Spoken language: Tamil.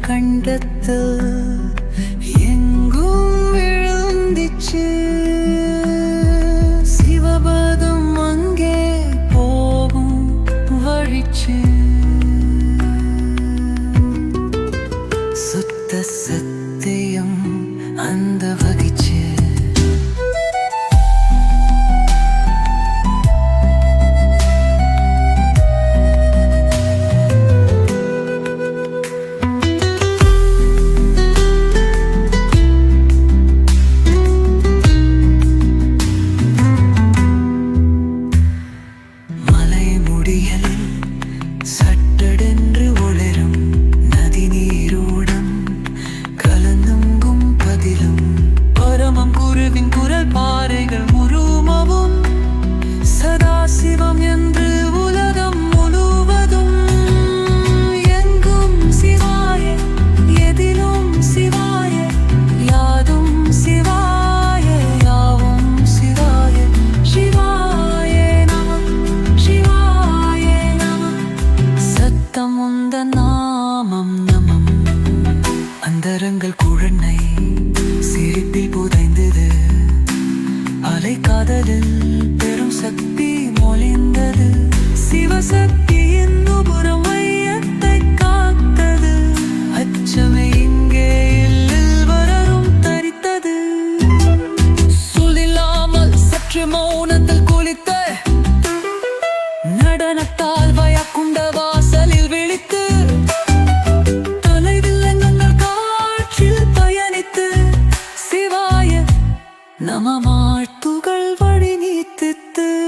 கண்டத்தில் எங்கும் விழுந்துச்சு. சிவபதம் அங்கே போகும் வழிச்சு. சுத்த சத்தியம் அந்த வகை சட்டடென்று அந்தரங்கள் குழனை சிரிப்பில் புதைந்தது. அலை காதலில் பெரும் சக்தி மொழிந்தது. சிவசக்தி என்னுபுறம் மையத்தை காத்தது. அச்சமே இங்கே இல்லில் தரித்தது. சொல்லில்லாமல் சற்று மௌனத்தில் குளித்த ты ты